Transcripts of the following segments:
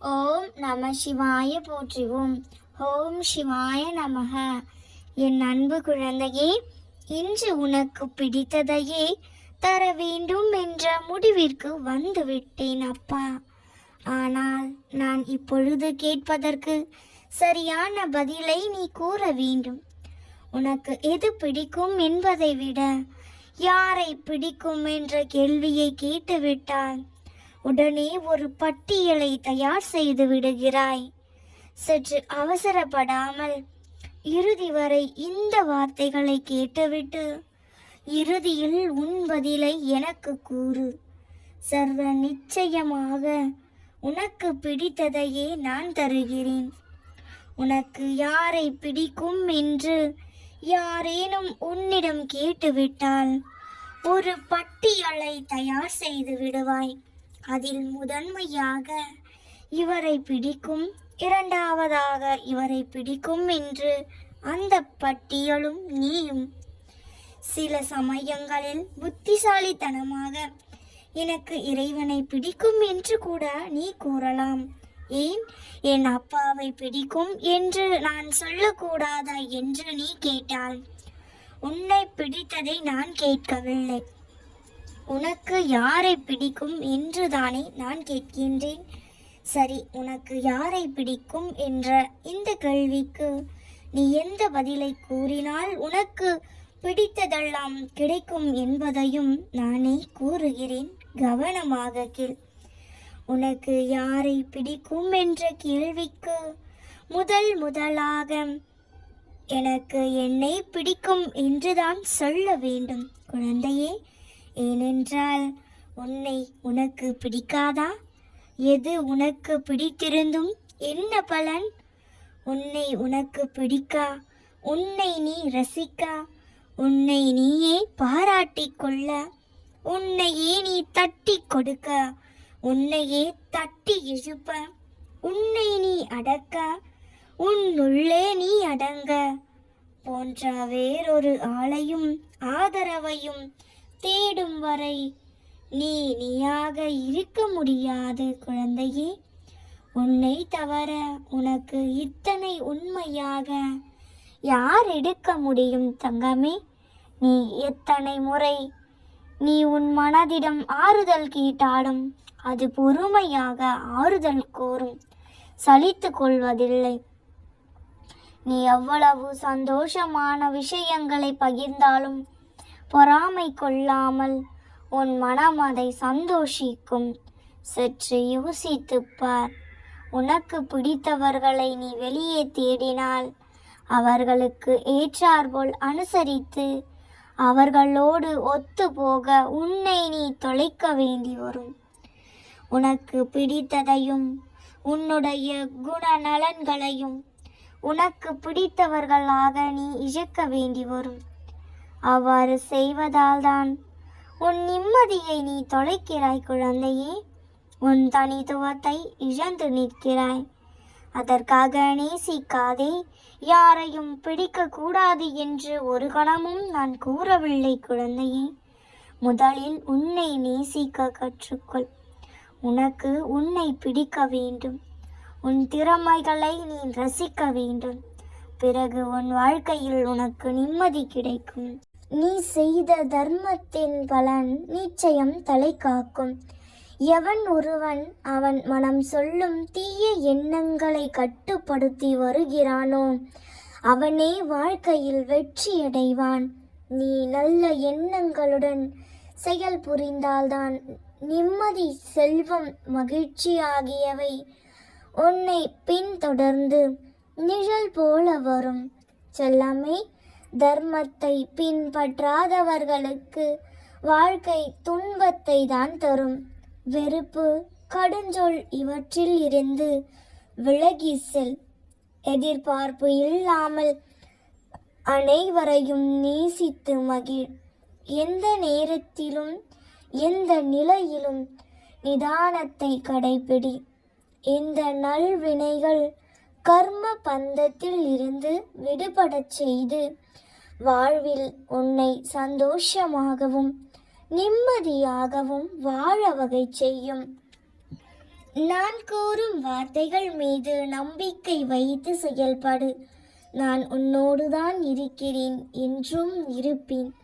ஓம் நம சிவாய போற்றுவோம். ஓம் சிவாய நமக. என் அன்பு குழந்தையே இன்று உனக்கு பிடித்ததையே தர வேண்டும் என்ற முடிவிற்கு வந்துவிட்டேன் அப்பா. ஆனால் நான் இப்பொழுது கேட்பதற்கு சரியான பதிலை நீ கூற வேண்டும். உனக்கு எது பிடிக்கும் என்பதை விட யாரை பிடிக்கும் என்ற கேள்வியை கேட்டுவிட்டால் உடனே ஒரு பட்டியலை தயார் செய்து விடுகிறாய். சற்று அவசரப்படாமல் இறுதி வரை இந்த வார்த்தைகளை கேட்டுவிட்டு இறுதியில் உன் பதிலை எனக்கு கூறு. சர்வ நிச்சயமாக உனக்கு பிடித்ததையே நான் தருகிறேன். உனக்கு யாரை பிடிக்கும் என்று யாரேனும் உன்னிடம் கேட்டுவிட்டால் ஒரு பட்டியலை தயார் செய்து விடுவாய். அதில் முதன்மையாக இவரை பிடிக்கும் இரண்டாவதாக இவரை பிடிக்கும் என்று அந்த பட்டியலும் நீயும். சில சமயங்களில் புத்திசாலித்தனமாக எனக்கு இறைவனை பிடிக்கும் என்று கூட நீ கூறலாம். ஏன்? என் அப்பாவை பிடிக்கும் என்று நான் சொல்லக்கூடாதா? என்று நீ கேட்டாள். உன்னை பிடித்ததை நான் கேட்கவில்லை. உனக்கு யாரை பிடிக்கும் என்று தானே நான் கேட்கின்றேன். சரி உனக்கு யாரை பிடிக்கும் என்ற இந்த கேள்விக்கு நீ எந்த பதிலை கூறினால் உனக்கு பிடித்ததெல்லாம் கிடைக்கும் என்பதையும் நானே கூறுகிறேன். கவனமாக கேள். உனக்கு யாரை பிடிக்கும் என்ற கேள்விக்கு முதல் முதலாக எனக்கு என்னை பிடிக்கும் என்றுதான் சொல்ல வேண்டும். குழந்தையே ஏனென்றால் உன்னை உனக்கு பிடிக்காதா? எது உனக்கு பிடித்திருந்தும் என்ன பலன்? உன்னை உனக்கு பிடிக்கா? உன்னை நீ ரசிக்கா? உன்னை நீயே பாராட்டிக் கொள்ள? உன்னையே நீ தட்டி கொடுக்க? உன்னையே தட்டி எழுப்ப? உன்னை நீ அடக்க? உன்னுள்ளே நீ அடங்க? போன்ற வேறொரு ஆளையும் ஆதரவையும் தேடும் வரை நீ நீயாக இருக்க முடியாது குழந்தையே. உன்னை தவிர உனக்கு இத்தனை உண்மையாக யார் எடுக்க முடியும் தங்கமே? நீ எத்தனை முறை நீ உன் மனதிடம் ஆறுதல் கேட்டாலும் அது பொறுமையாக ஆறுதல் கோரும் சலித்து கொள்வதில்லை. நீ எவ்வளவு சந்தோஷமான விஷயங்களை பகிர்ந்தாலும் பொறாமை கொள்ளாமல் உன் மனம் அதை சந்தோஷிக்கும். சற்று யோசித்துப் பார். உனக்கு பிடித்தவர்களை நீ வெளியே தேடினால் அவர்களுக்கு ஏற்றார்போல் அனுசரித்து அவர்களோடு ஒத்து போக உன்னை நீ தொலைக்க வேண்டி வரும். உனக்கு பிடித்ததையும் உன்னுடைய குணநலன்களையும் உனக்கு பிடித்தவர்களாக நீ இழக்க வேண்டி வரும். அவ்வாறு செய்வதால்தான். உன் நிம்மதியை நீ தொலைக்கிறாய் குழந்தையே. உன் தனித்துவத்தை இழந்து நிற்கிறாய். அதற்காக நேசிக்காதே. யாரையும் பிடிக்க கூடாது என்று ஒரு கணமும் நான் கூறவில்லை குழந்தையே. முதலில் உன்னை நேசிக்க கற்றுக்கொள். உனக்கு உன்னை பிடிக்க வேண்டும். உன் திறமைகளை நீ ரசிக்க வேண்டும். பிறகு உன் வாழ்க்கையில் உனக்கு நிம்மதி கிடைக்கும். நீ செய்த தர்மத்தின் பலன் நிச்சயம் தலை காக்கும். எவன் ஒருவன் அவன் மனம் சொல்லும் தீய எண்ணங்களை கட்டுப்படுத்தி வருகிறானோ அவனே வாழ்க்கையில் வெற்றியடைவான். நீ நல்ல எண்ணங்களுடன் செயல் புரிந்தால்தான் நிம்மதி செல்வம் மகிழ்ச்சி ஆகியவை உன்னை பின்தொடர்ந்து நிழல் போல வரும். செல்லாமே தர்மத்தை பின்பற்றாதவர்களுக்கு வாழ்க்கை துன்பத்தை தான் தரும். வெறுப்பு கடுஞ்சொல் இவற்றில் இருந்து விலகி செல். எதிர்பார்ப்பு இல்லாமல் அனைவரையும் நேசித்து மகிழ். எந்த நேரத்திலும் எந்த நிலையிலும் நிதானத்தை கடைபிடி இந்த நல்வினைகள் கர்ம பந்தத்தில் இருந்து விடுபடச் செய்து வாழ்வில் உன்னை சந்தோஷமாகவும் நிம்மதியாகவும் வாழ வகை செய்யும். நான் கூறும் வார்த்தைகள் மீது நம்பிக்கை வைத்து செயல்படு. நான் உன்னோடுதான் இருக்கிறேன் என்றும் இருப்பேன்.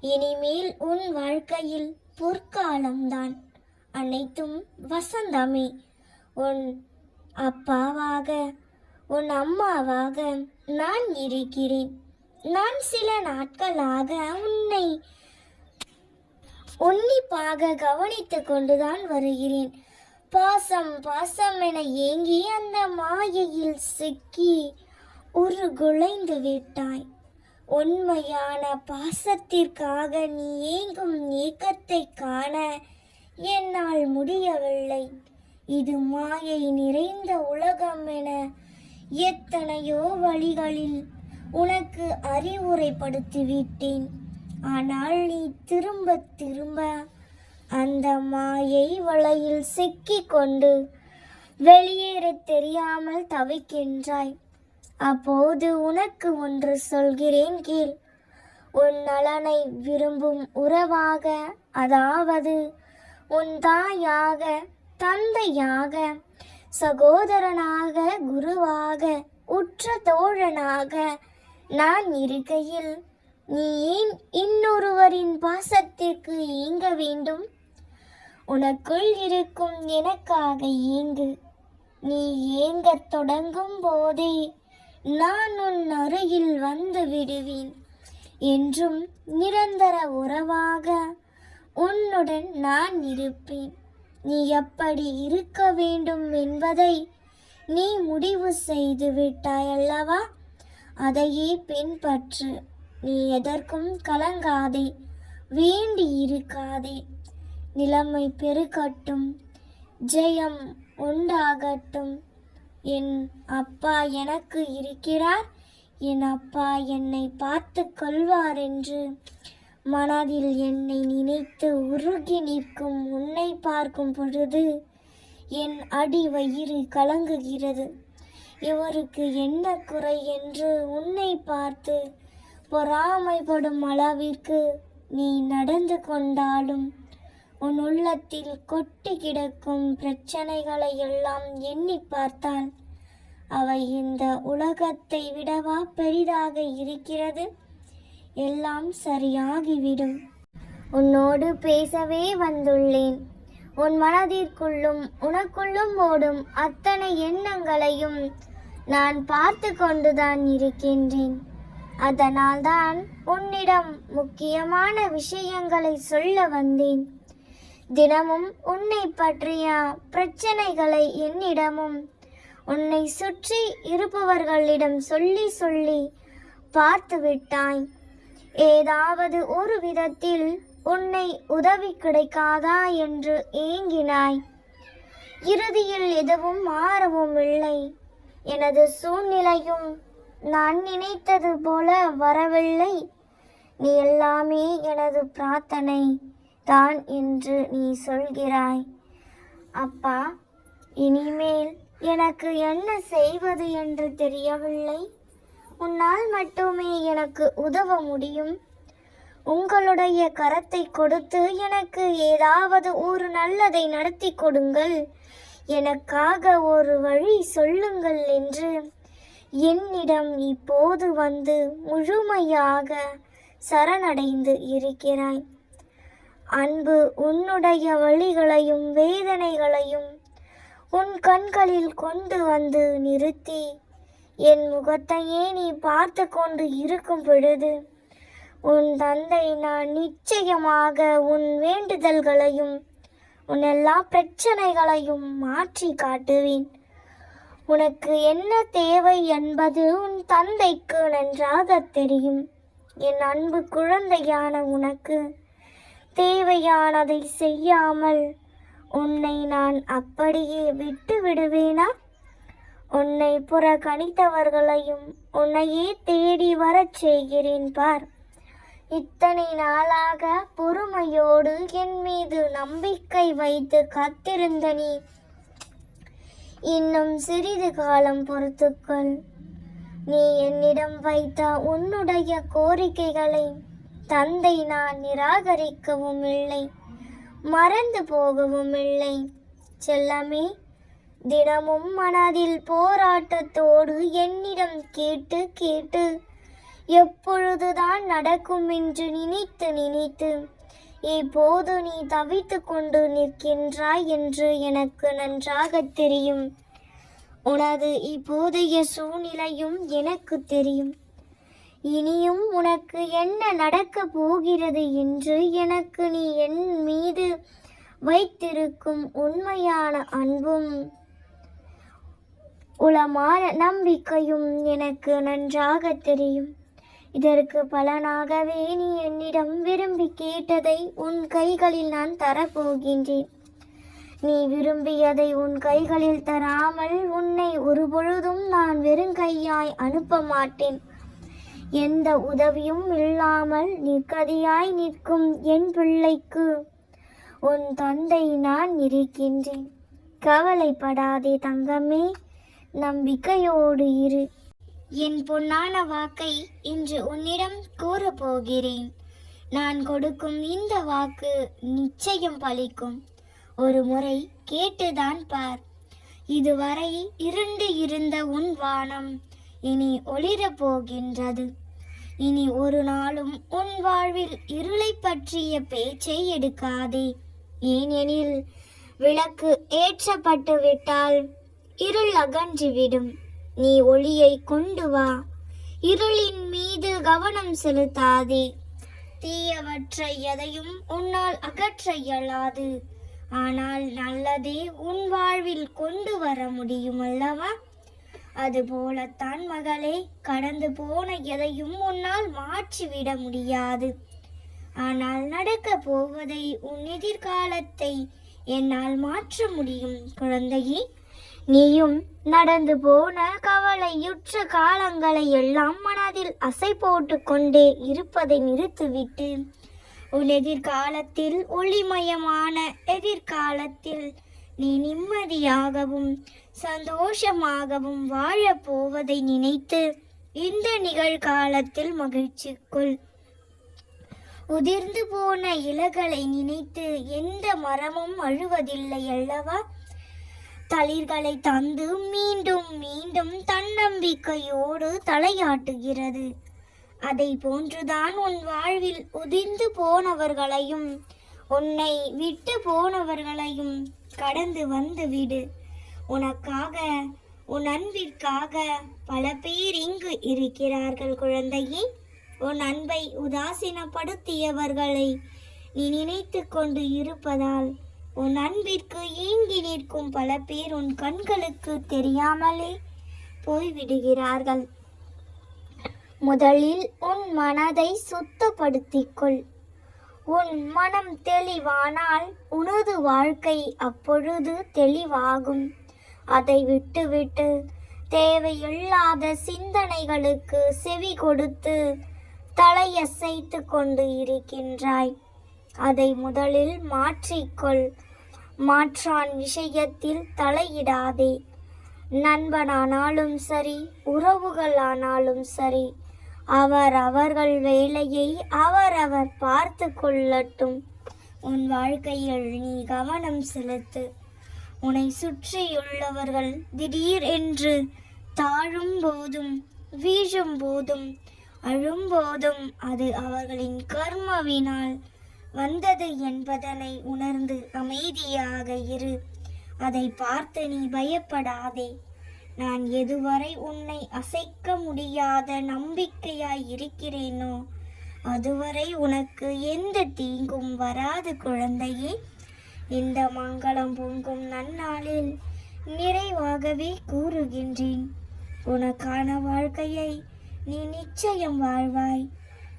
இனிமேல் உன் வாழ்க்கையில் பொற்காலம்தான். அனைத்தும் வசந்தமே. உன் அப்பாவாக உன் அம்மாவாக நான் இருக்கிறேன். நான் சில நாட்களாக உன்னை உன்னிப்பாக கவனித்து கொண்டுதான் வருகிறேன். பாசம் பாசம் என ஏங்கி அந்த மாயையில் சிக்கி ஒரு குலைந்து விட்டாய். உண்மையான பாசத்திற்காக நீ ஏங்கும் ஏக்கத்தை காண என்னால் முடியவில்லை. இது மாயை நிறைந்த உலகம் என எத்தனையோ வழிகளில் உனக்கு அறிவுரைப்படுத்தி விட்டேன் ஆனால் நீ திரும்ப திரும்ப அந்த மாயை வலையில் சிக்கிக்கொண்டு வெளியேற வெளியேறத் தெரியாமல் தவிக்கின்றாய். அப்போது உனக்கு ஒன்று சொல்கிறேன் கீழ் உன் நலனை விரும்பும் உறவாக அதாவது உன் தாயாக தந்தையாக சகோதரனாக குருவாக உற்ற தோழனாக நான் இருக்கையில் நீ ஏன் இன்னொருவரின் பாசத்திற்கு ஏங்க வேண்டும்? உனக்குள் இருக்கும் எனக்காக ஏங்கு. நீ ஏங்கத் தொடங்கும் போதே நான் உன் அருகில் வந்து விடுவேன் என்றும் நிரந்தர உறவாக உன்னுடன் நான் இருப்பேன். நீ எப்படி இருக்க வேண்டும் என்பதை நீ முடிவு செய்து விட்டாய் அல்லவா? அதையே பின்பற்று. நீ எதற்கும் கலங்காதே வேண்டி இருக்காதே. நிலைமை பெருகட்டும் ஜெயம் உண்டாகட்டும். என் அப்பா எனக்கு இருக்கிறார் என் அப்பா என்னை பார்த்து கொள்வார் என்று மனதில் என்னை நினைத்து உருகி நிற்கும் உன்னை பார்க்கும் பொழுது என் அடி வயிறு கலங்குகிறது. இவருக்கு என்ன குறை என்று உன்னை பார்த்து பொறாமைப்படும் அளவிற்கு நீ நடந்து கொண்டாலும் உன் உள்ளத்தில் கொட்டி கிடக்கும் பிரச்சனைகளை எல்லாம் எண்ணி பார்த்தால் அவை இந்த உலகத்தை விடவா பெரிதாக இருக்கிறது? எல்லாம் சரியாகிவிடும். உன்னோடு பேசவே வந்துள்ளேன். உன் மனதிற்குள்ளும் உனக்குள்ளும் ஓடும் அத்தனை எண்ணங்களையும் நான் பார்த்து கொண்டுதான் இருக்கின்றேன். அதனால்தான் உன்னிடம் முக்கியமான விஷயங்களை சொல்ல வந்தேன். தினமும் உன்னை பற்றிய பிரச்சனைகளை என்னிடமும் உன்னை சுற்றி இருப்பவர்களிடம் சொல்லி சொல்லி பார்த்து விட்டாய் ஏதாவது ஒரு விதத்தில் உன்னை உதவி கிடைக்காதா என்று ஏங்கினாய். இறுதியில் எதுவும் மாறவும் இல்லை. எனது சூழ்நிலையும் நான் நினைத்தது போல வரவில்லை. நீ எல்லாமே எனது பிரார்த்தனை தான் என்று நீ சொல்கிறாய். அப்பா இனிமேல் எனக்கு என்ன செய்வது என்று தெரியவில்லை. உன்னால் மட்டுமே எனக்கு உதவ முடியும். உங்களுடைய கரத்தை கொடுத்து எனக்கு ஏதாவது ஒரு நல்லதை நடத்தி கொடுங்கள். எனக்காக ஒரு வழி சொல்லுங்கள் என்று என்னிடம் இப்போது வந்து முழுமையாக சரணடைந்து இருக்கிறாய். அன்பு உன்னுடைய வழிகளையும் வேதனைகளையும் உன் கண்களில் கொண்டு வந்து நிறுத்தி என் முகத்தையே நீ பார்த்து கொண்டு இருக்கும் பொழுது உன் தந்தை நான் நிச்சயமாக உன் வேண்டுதல்களையும் உன் எல்லா பிரச்சனைகளையும் மாற்றி காட்டுவேன். உனக்கு என்ன தேவை என்பது உன் தந்தைக்கு நன்றாக தெரியும். என் அன்பு குழந்தையான உனக்கு தேவையானதை செய்யாமல் உன்னை நான் அப்படியே விட்டு விடுவேனா உன்னை புறக்கணித்தவர்களையும் உன்னையே தேடி வரச் செய்கிறேன் பார். இத்தனை நாளாக பொறுமையோடு என் மீது நம்பிக்கை வைத்து காத்திருந்த நீ இன்னும் சிறிது காலம் பொறுத்துக்கொள். நீ என்னிடம் வைத்த உன்னுடைய கோரிக்கைகளை தந்தை நான் நிராகரிக்கவும் இல்லை மறந்து போகவும் இல்லை. செல்லமே தினமும் மனதில் போராட்டத்தோடு என்னிடம் கேட்டு கேட்டு. எப்பொழுதுதான் நடக்கும் என்று நினைத்து நினைத்து. இப்போது நீ தவித்து கொண்டு நிற்கின்றாய் என்று எனக்கு நன்றாக தெரியும். உனது இப்போதைய சூழ்நிலையும் எனக்கு தெரியும். இனியும் உனக்கு என்ன நடக்கப் போகிறது என்று எனக்கு நீ என் மீது வைத்திருக்கும் உண்மையான அன்பும் உளமான நம்பிக்கையும் எனக்கு நன்றாக தெரியும். இதற்கு பலனாகவே நீ என்னிடம் விரும்பி கேட்டதை உன் கைகளில் நான் தரப்போகின்றேன். நீ விரும்பியதை உன் கைகளில் தராமல் உன்னை ஒருபொழுதும் நான் வெறுங்கையாய் அனுப்ப மாட்டேன். எந்த உதவியும் இல்லாமல் நிற்கதியாய் நிற்கும் என் பிள்ளைக்கு உன் தந்தை நான் இருக்கின்றேன். கவலைப்படாதே தங்கமே நம்பிக்கையோடு இரு. என் பொன்னான வாக்கை இன்று உன்னிடம் கூறப்போகிறேன். நான் கொடுக்கும் இந்த வாக்கு நிச்சயம் பலிக்கும் ஒரு முறை கேட்டுதான் பார். இதுவரை இருண்டு இருந்த உன் வானம் இனி ஒளிரப் போகின்றது. இனி ஒரு நாளும் உன் வாழ்வில் இருளை பற்றிய பேச்சை எடுக்காதே. ஏனெனில் விளக்கு ஏற்றப்பட்டு விட்டால் இருள் அகன்றுவிடும். நீ ஒளியை கொண்டு வா. இருளின் மீது கவனம் செலுத்தாதே. தீயவற்றை எதையும் உன்னால் அகற்ற இயலாது. ஆனால் நல்லதே உன் வாழ்வில் கொண்டு வர முடியும் அல்லவா அதுபோலத்தான் மகளே கடந்து போன எதையும் உன்னால் மாற்றிவிட முடியாது. ஆனால் நடக்க போவதை உன் எதிர்காலத்தை என்னால் மாற்ற முடியும் குழந்தையே. நீயும் நடந்து போன கவலையுற்ற காலங்களை எல்லாம் மனதில் அசை போட்டு கொண்டே இருப்பதை நிறுத்திவிட்டு உன் எதிர்காலத்தில் ஒளிமயமான எதிர்காலத்தில் நீ நிம்மதியாகவும் சந்தோஷமாகவும் வாழப் போவதை நினைத்து இந்த நிகழ்காலத்தில் மகிழ்ச்சி கொள். உதிர்ந்து போன இலைகளை நினைத்து எந்த மரமும் அழுவதில்லை அல்லவா? தளிர்களை தந்து மீண்டும் மீண்டும் தன்னம்பிக்கையோடு தலையாட்டுகிறது. அதை போன்றுதான் உன் வாழ்வில் உதிர்ந்து போனவர்களையும் உன்னை விட்டு போனவர்களையும் கடந்து வந்து விடு உனக்காக உன் அன்பிற்காக பல பேர் இங்கு இருக்கிறார்கள் குழந்தையே. உன் அன்பை உதாசீனப்படுத்தியவர்களை நீ நினைத்து கொண்டு இருப்பதால் உன் அன்பிற்கு ஏங்கி நிற்கும் பல பேர் உன் கண்களுக்கு தெரியாமலே போய்விடுகிறார்கள். முதலில் உன் மனதை சுத்தப்படுத்திக் கொள் உன் மனம் தெளிவானால் உனது வாழ்க்கை அப்பொழுது தெளிவாகும். அதை விட்டுவிட்டு தேவையில்லாத சிந்தனைகளுக்கு செவி கொடுத்து தலையசைத்து கொண்டு இருக்கின்றாய். அதை முதலில் மாற்றிக்கொள் மாற்றான் விஷயத்தில் தலையிடாதே. நண்பனானாலும் சரி உறவுகளானாலும் சரி அவர் அவர்கள் வேலையை அவரவர் பார்த்து கொள்ளட்டும். உன் வாழ்க்கையில் நீ கவனம் செலுத்து. உன்னை சுற்றியுள்ளவர்கள் திடீர் என்று தாழும் போதும் வீழும் போதும் அழும்போதும் அது அவர்களின் கர்மவினால் வந்தது என்பதனை உணர்ந்து அமைதியாக இரு. அதை பார்த்து நீ பயப்படாதே. நான் எதுவரை உன்னை அசைக்க முடியாத நம்பிக்கையாய் இருக்கிறேனோ அதுவரை உனக்கு எந்த தீங்கும் வராது குழந்தையே. இந்த மங்களம் பொங்கும் நன்னாளில் நிறைவாகவே கூறுகின்றேன். உனக்கான வாழ்க்கையை நீ நிச்சயம் வாழ்வாய்.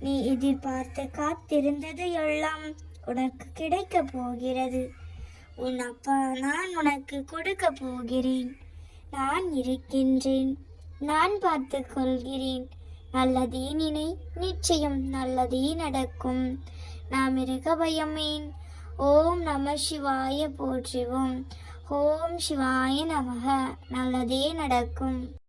நீ எதிர்பார்த்து காத்திருந்தது எல்லாம் உனக்கு கிடைக்க போகிறது. உன் அப்பா நான் உனக்கு கொடுக்க போகிறேன். நான் இருக்கின்றேன். நான் பார்த்து கொள்கிறேன். நல்லதே நினை நிச்சயம் நல்லதே நடக்கும். நாம் இருக்க பயமேன் ஓம் நம சிவாய போற்றுவோம். ஓம் சிவாய நமக. நல்லதே நடக்கும்.